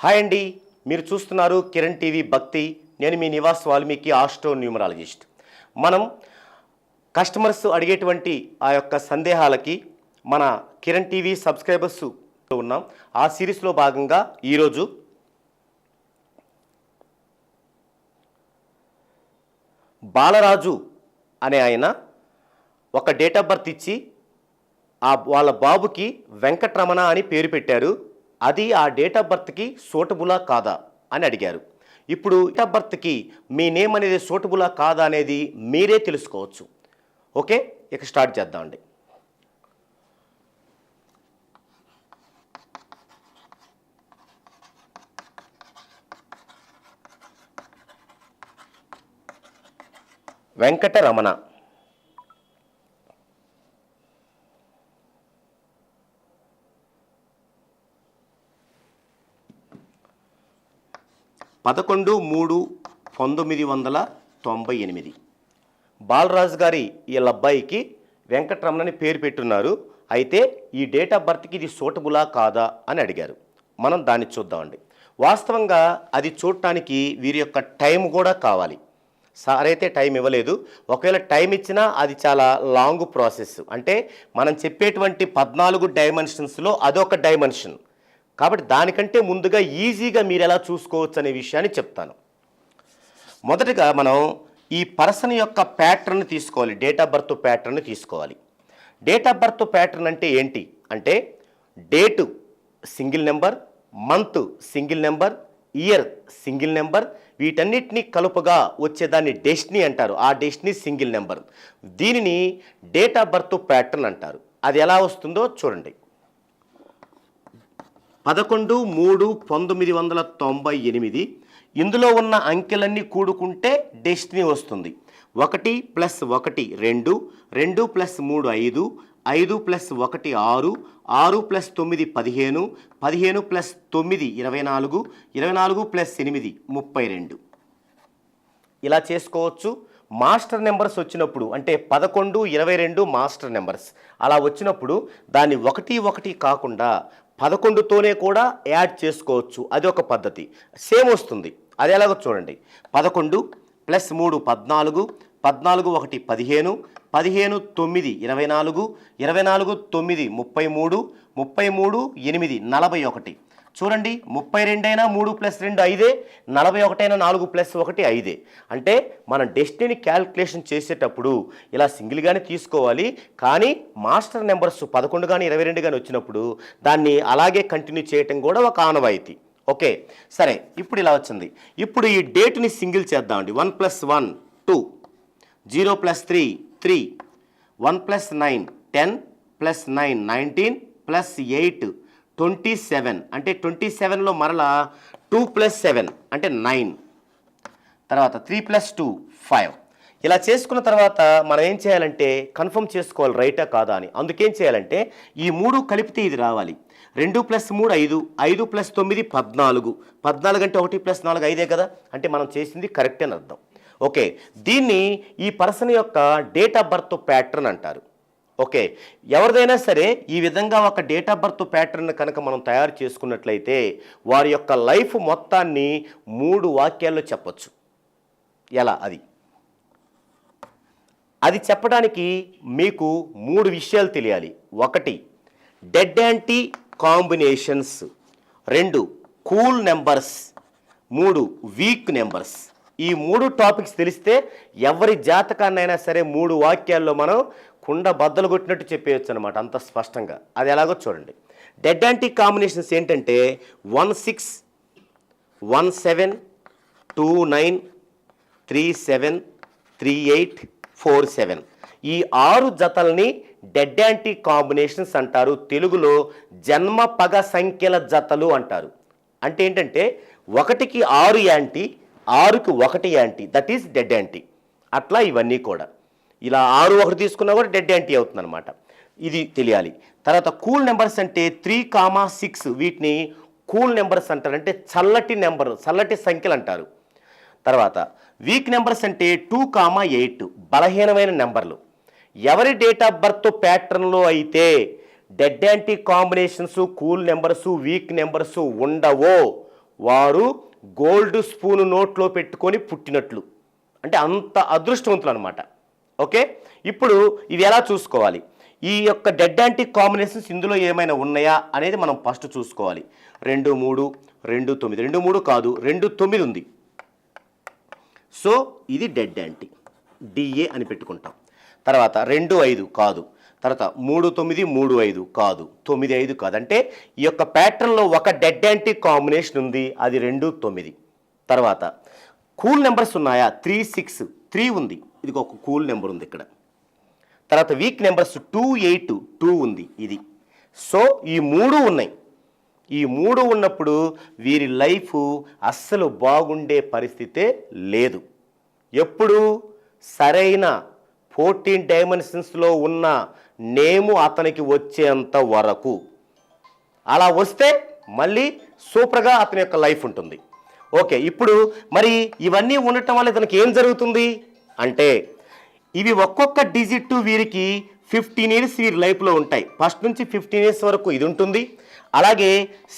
Hi అండి. మీరు చూస్తున్నారు కిరణ్ టీవీ భక్తి. నేను మీ నివాస్ వాల్మీకి ఆస్ట్రో న్యూమరాలజిస్ట్. మనం కస్టమర్స్ అడిగేటువంటి ఆ యొక్క సందేహాలకి మన కిరణ్ టీవీ సబ్స్క్రైబర్స్ ఉన్నాం. ఆ సిరీస్లో భాగంగా ఈరోజు బాలరాజు అనే ఆయన ఒక డేట్ ఆఫ్ బర్త్ ఇచ్చి ఆ వాళ్ళ బాబుకి వెంకటరమణ అని పేరు పెట్టారు. అది ఆ డేట్ ఆఫ్ బర్త్కి సూటబులా కాదా అని అడిగారు. ఇప్పుడు డేట్ ఆఫ్ బర్త్కి మీ నేమ్ అనేది సూటబులా కాదా అనేది మీరే తెలుసుకోవచ్చు. ఓకే? ఇక స్టార్ట్ చేద్దామండి వెంకటరమణ. పదకొండు మూడు పంతొమ్మిది వందల తొంభై ఎనిమిది. బాలరాజు గారి వీళ్ళ అబ్బాయికి వెంకటరమణని పేరు పెట్టున్నారు. అయితే ఈ డేట్ ఆఫ్ బర్త్కి ఇది సూటబులా కాదా అని అడిగారు. మనం దాన్ని చూద్దామండి. వాస్తవంగా అది చూడటానికి వీరి యొక్క టైం కూడా కావాలి. సార్ అయితే టైం ఇవ్వలేదు. ఒకవేళ టైం ఇచ్చినా అది చాలా లాంగ్ ప్రాసెస్. అంటే మనం చెప్పేటువంటి పద్నాలుగు డైమెన్షన్స్లో అదొక డైమెన్షన్. కాబట్టి దానికంటే ముందుగా ఈజీగా మీరు ఎలా చూసుకోవచ్చు అనే విషయాన్ని చెప్తాను. మొదటగా మనం ఈ పర్సన్ యొక్క ప్యాటర్న్ తీసుకోవాలి. డేట్ ఆఫ్ బర్త్ ప్యాటర్న్ తీసుకోవాలి. డేట్ ఆఫ్ బర్త్ ప్యాటర్న్ అంటే ఏంటి? అంటే date single number month single number year single number వీటన్నిటిని కలుపుగా వచ్చేదాన్ని డెస్టినీ అంటారు. ఆ డెస్టినీ సింగిల్ నెంబర్. దీనిని డేట్ ఆఫ్ బర్త్ ప్యాటర్న్ అంటారు. అది ఎలా వస్తుందో చూడండి. పదకొండు మూడు పంతొమ్మిది వందల తొంభై ఎనిమిది. ఇందులో ఉన్న అంకెలన్నీ కూడుకుంటే డెస్టినీ వస్తుంది. ఒకటి ప్లస్ ఒకటి రెండు రెండు ప్లస్ మూడు ఐదు ఐదు ప్లస్ ఒకటి ఆరు ఆరు ప్లస్ తొమ్మిది పదిహేను పదిహేను ప్లస్ తొమ్మిది ఇరవై నాలుగు ఇరవై నాలుగు ప్లస్ ఎనిమిది ముప్పై రెండు. ఇలా చేసుకోవచ్చు. మాస్టర్ నెంబర్స్ వచ్చినప్పుడు అంటే పదకొండు ఇరవై రెండు మాస్టర్ నెంబర్స్. అలా వచ్చినప్పుడు దాన్ని ఒకటి ఒకటి కాకుండా పదకొండుతోనే కూడా యాడ్ చేసుకోవచ్చు. అది ఒక పద్ధతి. సేమ్ వస్తుంది. అది ఎలాగో చూడండి. పదకొండు ప్లస్ మూడు పద్నాలుగు పద్నాలుగు ఒకటి పదిహేను పదిహేను తొమ్మిది ఇరవై నాలుగు ఇరవై నాలుగు తొమ్మిది ముప్పై మూడు ముప్పై మూడు ఎనిమిది నలభై ఒకటి. చూడండి ముప్పై రెండైనా మూడు ప్లస్ రెండు ఐదే నలభై ఒకటైనా నాలుగు ప్లస్ ఒకటి ఐదే. అంటే మనం డెస్టినీ క్యాల్కులేషన్ చేసేటప్పుడు ఇలా సింగిల్గానే తీసుకోవాలి. కానీ మాస్టర్ నెంబర్స్ పదకొండు కానీ ఇరవై రెండు కానీ వచ్చినప్పుడు దాన్ని అలాగే కంటిన్యూ చేయటం కూడా ఒక ఆనవాయితీ. ఓకే? సరే ఇప్పుడు ఇలా వచ్చింది. ఇప్పుడు ఈ డేట్ని సింగిల్ చేద్దామండి one plus one two. Zero plus three three. One plus nine ten. Plus nine nineteen. Plus eight twenty seven అంటే ట్వంటీ సెవెన్లో మరలా టూ ప్లస్ సెవెన్ అంటే నైన్ తర్వాత త్రీ ప్లస్ టూ ఫైవ్ ఇలా చేసుకున్న తర్వాత మనం ఏం చేయాలంటే కన్ఫర్మ్ చేసుకోవాలి రైటా కాదా అని. అందుకేం చేయాలంటే ఈ మూడు కలిపితే ఇది రావాలి. రెండు ప్లస్ మూడు ఐదు. ఐదు ప్లస్ తొమ్మిది పద్నాలుగు. పద్నాలుగు అంటే ఒకటి ప్లస్ నాలుగు ఐదే కదా? అంటే మనం చేసింది కరెక్ట్ అని అర్థం. ఓకే. దీన్ని ఈ పర్సన్ యొక్క డేట్ ఆఫ్ బర్త్ ప్యాటర్న్ అంటారు. ఓకే. ఎవరిదైనా సరే ఈ విధంగా ఒక డేట్ ఆఫ్ బర్త్ ప్యాటర్న్ కనుక మనం తయారు చేసుకున్నట్లయితే వారి యొక్క లైఫ్ మొత్తాన్ని మూడు వాక్యాల్లో చెప్పచ్చు. ఎలా? అది. అది చెప్పడానికి మీకు మూడు విషయాలు తెలియాలి. ఒకటి డెడ్ యాంటీ కాంబినేషన్స్. రెండు కూల్ నెంబర్స్. మూడు వీక్ నెంబర్స్. ఈ మూడు టాపిక్స్ తెలిస్తే ఎవరి జాతకాన్నైనా సరే మూడు వాక్యాల్లో మనం కుండ బద్దలు కొట్టినట్టు చెప్పేయచ్చు అనమాట అంత స్పష్టంగా. అది ఎలాగో చూడండి. డెడ్ యాంటీ కాంబినేషన్స్ ఏంటంటే one six one seven two nine three seven three eight four seven ఈ ఆరు జతల్ని డెడ్ యాంటీ కాంబినేషన్స్ అంటారు. తెలుగులో జన్మ పగ సంఖ్యల జతలు అంటారు. అంటే ఏంటంటే ఒకటికి ఆరు యాంటీ ఆరుకి ఒకటి anti. That is dead anti అట్లా ఇవన్నీ కూడా. ఇలా ఆరు ఒకటి తీసుకున్నా కూడా డెడ్ యాంటీ అవుతుంది అనమాట ఇది తెలియాలి. తర్వాత కూల్ నెంబర్స్ అంటే త్రీ కామా సిక్స్ వీటిని కూల్ నెంబర్స్ అంటారు. అంటే చల్లటి నెంబర్ చల్లటి సంఖ్యలు అంటారు. తర్వాత వీక్ నెంబర్స్ అంటే టూ కామా ఎయిట్ బలహీనమైన నెంబర్లు ఎవరి డేట్ ఆఫ్ బర్త్ ప్యాటర్న్లో అయితే dead anti combinations cool numbers weak numbers ఉండవో వారు గోల్డ్ స్పూన్ నోట్లో పెట్టుకొని పుట్టినట్లు. అంటే అంత అదృష్టవంతులు అనమాట ఓకే? ఇప్పుడు ఇవి ఎలా చూసుకోవాలి? ఈ యొక్క డెడ్ యాంటిక్ కాంబినేషన్స్ ఇందులో ఏమైనా ఉన్నాయా అనేది మనం ఫస్ట్ చూసుకోవాలి. రెండు మూడు రెండు తొమ్మిది. రెండు మూడు కాదు రెండు తొమ్మిది ఉంది. సో ఇది డెడ్ యాంటీ డిఏ అని పెట్టుకుంటాం. తర్వాత రెండు ఐదు కాదు. తర్వాత మూడు తొమ్మిది మూడు ఐదు కాదు. తొమ్మిది ఐదు కాదు. అంటే ఈ యొక్క ప్యాటర్న్లో ఒక డెడ్ యాంటీ కాంబినేషన్ ఉంది. అది రెండు తొమ్మిది. తర్వాత కూల్ నెంబర్స్ ఉన్నాయా? త్రీ సిక్స్ త్రీ ఉంది. ఇది ఒక కూల్ నెంబర్ ఉంది ఇక్కడ. తర్వాత weak numbers two eight two ఉంది ఇది. సో ఈ మూడు ఉన్నాయి. ఈ మూడు ఉన్నప్పుడు వీరి లైఫ్ అస్సలు బాగుండే పరిస్థితే లేదు. ఎప్పుడు? సరైన ఫోర్టీన్ డైమెన్షన్స్లో ఉన్న నేము అతనికి వచ్చేంత వరకు. అలా వస్తే మళ్ళీ సూపర్గా అతని యొక్క లైఫ్ ఉంటుంది. ఓకే ఇప్పుడు మరి ఇవన్నీ ఉండటం వల్ల ఇతనికి ఏం జరుగుతుంది? అంటే ఇవి ఒక్కొక్క డిజిట్ వీరికి ఫిఫ్టీన్ ఇయర్స్ వీరి లైఫ్లో ఉంటాయి. ఫస్ట్ నుంచి ఫిఫ్టీన్ ఇయర్స్ వరకు ఇది ఉంటుంది. అలాగే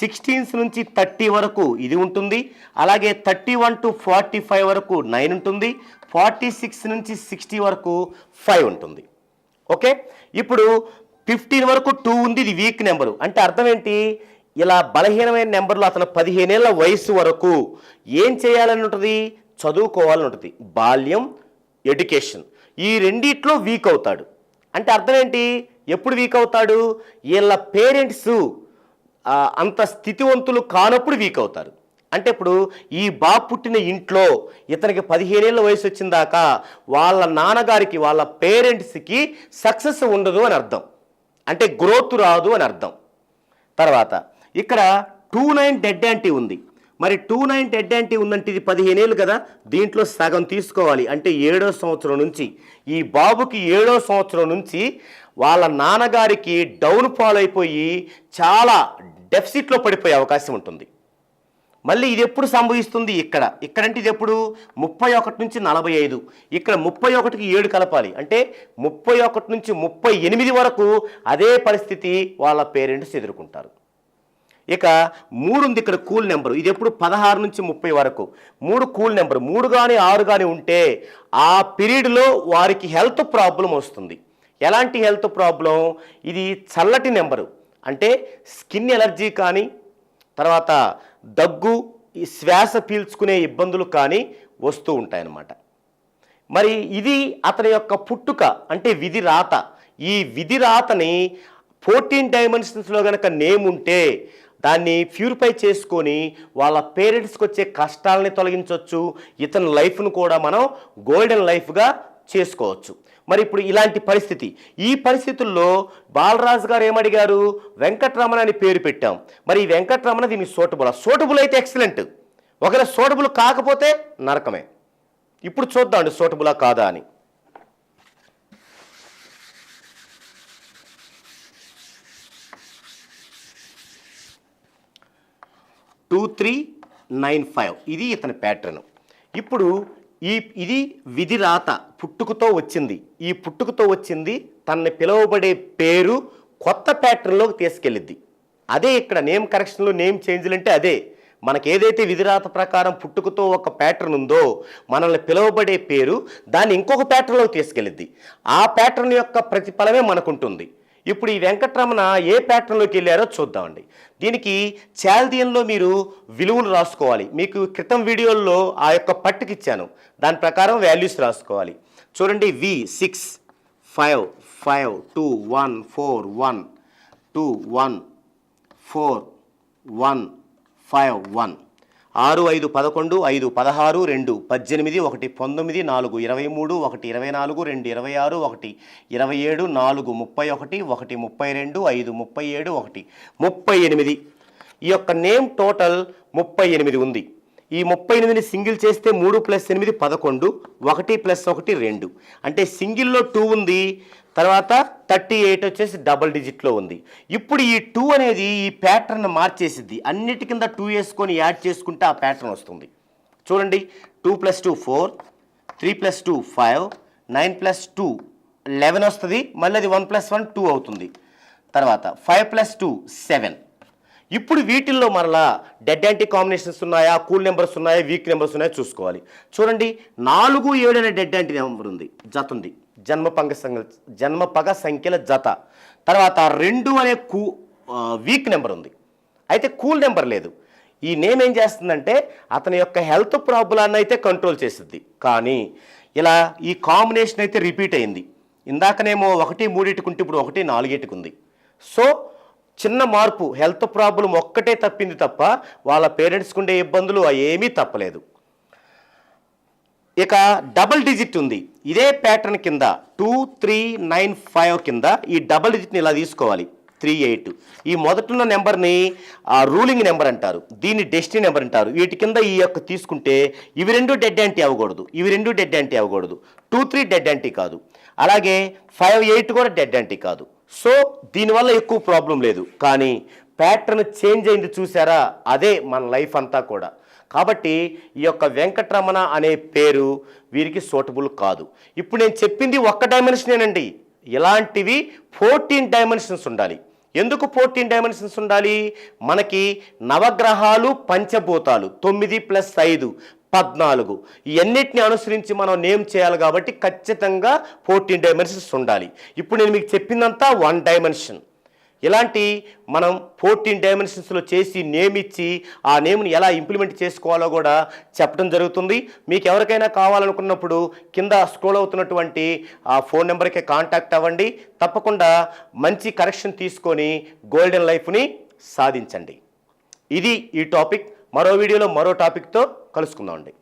సిక్స్టీన్స్ నుంచి థర్టీ వరకు ఇది ఉంటుంది. అలాగే thirty one to forty five వరకు నైన్ ఉంటుంది. ఫార్టీ సిక్స్ నుంచి సిక్స్టీ వరకు ఫైవ్ ఉంటుంది. ఓకే ఇప్పుడు ఫిఫ్టీన్ వరకు టూ ఉంది ఇది వీక్ నెంబరు అంటే అర్థం ఏంటి? ఇలా బలహీనమైన నెంబర్లో అతను పదిహేనేళ్ళ వయసు వరకు ఏం చేయాలని ఉంటుంది? చదువుకోవాలని ఉంటుంది. బాల్యం ఎడ్యుకేషన్. ఈ రెండిట్లో వీక్ అవుతాడు. అంటే అర్థం ఏంటి? ఎప్పుడు వీక్ అవుతాడు? వీళ్ళ పేరెంట్స్ అంత స్థితివంతులు కానప్పుడు వీక్ అవుతారు. అంటే ఇప్పుడు ఈ బాబు పుట్టిన ఇంట్లో ఇతనికి పదిహేనేళ్ళ వయసు వచ్చిన దాకా వాళ్ళ నాన్నగారికి వాళ్ళ పేరెంట్స్కి సక్సెస్ ఉండదు అని అర్థం. అంటే గ్రోత్ రాదు అని అర్థం. తర్వాత ఇక్కడ టూ నైన్ డెడ్ యాంటీ ఉంది. మరి టూ నైన్ డెడ్ యాంటీ ఉందంటే ఇది పదిహేను ఏళ్ళు కదా దీంట్లో సగం తీసుకోవాలి. అంటే ఏడో సంవత్సరం నుంచి ఈ బాబుకి ఏడో సంవత్సరం నుంచి వాళ్ళ నాన్నగారికి డౌన్ ఫాల్ అయిపోయి చాలా డెఫిసిట్లో పడిపోయే అవకాశం ఉంటుంది. మళ్ళీ ఇది ఎప్పుడు సంభవిస్తుంది? ఇక్కడ. ఇక్కడంటే ఇది ఎప్పుడు? ముప్పై ఒకటి నుంచి నలభై ఐదు. ఇక్కడ ముప్పై ఒకటికి ఏడు కలపాలి. అంటే ముప్పై ఒకటి నుంచి ముప్పై ఎనిమిది వరకు అదే పరిస్థితి వాళ్ళ పేరెంట్స్ ఎదుర్కొంటారు. ఇక మూడు ఉంది ఇక్కడ కూల్ నెంబర్. ఇది ఎప్పుడు పదహారు నుంచి ముప్పై వరకు. మూడు కూల్ నెంబర్. మూడు కానీ ఆరు కానీ ఉంటే ఆ పీరియడ్లో వారికి హెల్త్ ప్రాబ్లం వస్తుంది. ఎలాంటి హెల్త్ ప్రాబ్లం? ఇది చల్లటి నెంబరు. అంటే స్కిన్ ఎలర్జీ కానీ తర్వాత దగ్గు ఈ శ్వాస పీల్చుకునే ఇబ్బందులు కానీ వస్తూ ఉంటాయన్నమాట. మరి ఇది అతని యొక్క పుట్టుక అంటే విధి రాత. ఈ విధి రాతని ఫోర్టీన్ డైమెన్షన్స్లో కనుక నేమ్ ఉంటే దాన్ని ప్యూరిఫై చేసుకొని వాళ్ళ పేరెంట్స్కి వచ్చే కష్టాలని తొలగించవచ్చు ఇతని లైఫ్ను కూడా మనం గోల్డెన్ లైఫ్గా చేసుకోవచ్చు. మరి ఇప్పుడు ఇలాంటి పరిస్థితి. ఈ పరిస్థితుల్లో బాలరాజు గారు ఏమడిగారు? వెంకటరమణ అని పేరు పెట్టాం. మరి ఈ వెంకటరమణ దీనికి సోటబుల్? సోటబుల్ అయితే ఎక్సలెంట్. ఒకవేళ సోటబుల్ కాకపోతే నరకమే. ఇప్పుడు చూద్దాం సోటబులా కాదా అని. టూ త్రీ నైన్ ఫైవ్ ఇది ఇతని ప్యాటర్న్ ఇప్పుడు ఈ ఇది విధి రాత పుట్టుకతో వచ్చింది. ఈ పుట్టుకతో వచ్చింది తనని పిలువబడే పేరు కొత్త ప్యాటర్న్లోకి తీసుకెళ్ళిద్ది. అదే ఇక్కడ నేమ్ కరెక్షన్లో నేమ్ చేంజ్లు అంటే అదే. మనకి ఏదైతే విధిరాత ప్రకారం పుట్టుకతో ఒక ప్యాటర్న్ ఉందో మనల్ని పిలువబడే పేరు దాన్ని ఇంకొక ప్యాటర్న్లోకి తీసుకెళ్ళిద్ది. ఆ ప్యాటర్న్ యొక్క ప్రతిఫలమే మనకుంటుంది. ఇప్పుడు ఈ వెంకటరమణ ఏ ప్యాటర్న్లోకి వెళ్ళారో చూద్దామండి. దీనికి చాల్దియన్లో మీరు విలువలు రాసుకోవాలి. మీకు క్రితం వీడియోల్లో ఆ యొక్క పట్టుకి ఇచ్చాను. దాని ప్రకారం వాల్యూస్ రాసుకోవాలి. చూడండి వి six five five two one four one two one four one five one ఆరు ఐదు పదకొండు ఐదు పదహారు రెండు పద్దెనిమిది ఒకటి పంతొమ్మిది నాలుగు ఇరవై మూడు ఒకటి ఇరవై నాలుగు రెండు ఇరవై ఆరు ఒకటి ఇరవై ఏడు నాలుగు ముప్పై ఒకటి ఒకటి ముప్పై రెండు ఐదు ముప్పై ఏడు ఒకటి ముప్పై ఎనిమిది ఈ యొక్క నేమ్ టోటల్ ముప్పై ఎనిమిది ఉంది. ఈ ముప్పై ఎనిమిదిని సింగిల్ చేస్తే మూడు ప్లస్ ఎనిమిది పదకొండు ఒకటి ప్లస్ ఒకటి రెండు. అంటే సింగిల్లో టూ ఉంది తర్వాత థర్టీ ఎయిట్ వచ్చేసి డబల్ డిజిట్లో ఉంది. ఇప్పుడు ఈ టూ అనేది ఈ ప్యాటర్న్ మార్చేసిద్ది. అన్నిటి కింద టూ వేసుకొని యాడ్ చేసుకుంటే ఆ ప్యాటర్న్ వస్తుంది. చూడండి two plus two four three plus two five nine plus two eleven వస్తుంది. మళ్ళీ అది వన్ ప్లస్ వన్ టూ అవుతుంది. తర్వాత ఫైవ్ ప్లస్ టూ సెవెన్ ఇప్పుడు వీటిల్లో మరలా డెడ్ యాంటీ కాంబినేషన్స్ ఉన్నాయా కూల్ నెంబర్స్ ఉన్నాయా వీక్ నెంబర్స్ ఉన్నాయా చూసుకోవాలి. చూడండి నాలుగు ఏడు అనే డెడ్ యాంటీ నెంబర్ ఉంది జత ఉంది. జన్మపంగ సంఖ్య జన్మపగ సంఖ్యల జత. తర్వాత రెండు అనే కూ వీక్ నెంబర్ ఉంది. అయితే కూల్ నెంబర్ లేదు. ఈ నేమ్ ఏం చేస్తుందంటే అతని యొక్క హెల్త్ ప్రాబ్లాన్ని అయితే కంట్రోల్ చేస్తుంది కానీ ఇలా ఈ కాంబినేషన్ అయితే రిపీట్ అయింది. ఇందాకనేమో ఒకటి మూడింటికుంటే ఇప్పుడు ఒకటి నాలుగేటికి ఉంది సో చిన్న మార్పు హెల్త్ ప్రాబ్లం ఒక్కటే తప్పింది తప్ప వాళ్ళ పేరెంట్స్కి ఉండే ఇబ్బందులు ఏమీ తప్పలేదు. ఇక డబల్ డిజిట్ ఉంది. ఇదే ప్యాటర్న్ కింద టూ త్రీ నైన్ ఫైవ్ కింద ఈ డబల్ డిజిట్ని ఇలా తీసుకోవాలి. Three eight. ఈ మొదటిన్న నెంబర్ని రూలింగ్ నెంబర్ అంటారు. దీన్ని డెస్టినీ నెంబర్ అంటారు. వీటి కింద ఈ యొక్క తీసుకుంటే ఇవి రెండు డెడ్ యాంటీ అవ్వకూడదు. ఇవి రెండు డెడ్ యాంటీ అవ్వకూడదు. టూ త్రీ డెడ్ యాంటీ కాదు. అలాగే ఫైవ్ ఎయిట్ కూడా డెడ్ యాంటీ కాదు. సో దీనివల్ల ఎక్కువ ప్రాబ్లం లేదు. కానీ ప్యాటర్న్ చేంజ్ అయింది చూసారా? అదే మన లైఫ్ అంతా కూడా. కాబట్టి ఈ యొక్క వెంకటరమణ అనే పేరు వీరికి సూటబుల్ కాదు. ఇప్పుడు నేను చెప్పింది ఒక్క డైమెన్షనేనండి ఇలాంటివి ఫోర్టీన్ డైమెన్షన్స్ ఉండాలి. ఎందుకు ఫోర్టీన్ డైమెన్షన్స్ ఉండాలి? మనకి నవగ్రహాలు పంచభూతాలు తొమ్మిది ప్లస్ ఐదు పద్నాలుగు ఇవన్నిటిని అనుసరించి మనం నేమ్ చేయాలి కాబట్టి ఖచ్చితంగా ఫోర్టీన్ డైమెన్షన్స్ ఉండాలి. ఇప్పుడు నేను మీకు చెప్పిందంతా వన్ డైమెన్షన్ ఇలాంటి మనం ఫోర్టీన్ డైమెన్షన్స్లో చేసి నేమ్ ఇచ్చి ఆ నేమ్ని ఎలా ఇంప్లిమెంట్ చేసుకోవాలో కూడా చెప్పడం జరుగుతుంది. మీకు ఎవరికైనా కావాలనుకున్నప్పుడు కింద స్క్రోల్ అవుతున్నటువంటి ఆ ఫోన్ నెంబర్కి కాంటాక్ట్ అవ్వండి. తప్పకుండా మంచి కరెక్షన్ తీసుకొని గోల్డెన్ లైఫ్ని సాధించండి. ఇది ఈ టాపిక్. మరో వీడియోలో మరో టాపిక్తో కలుసుకుందామండి.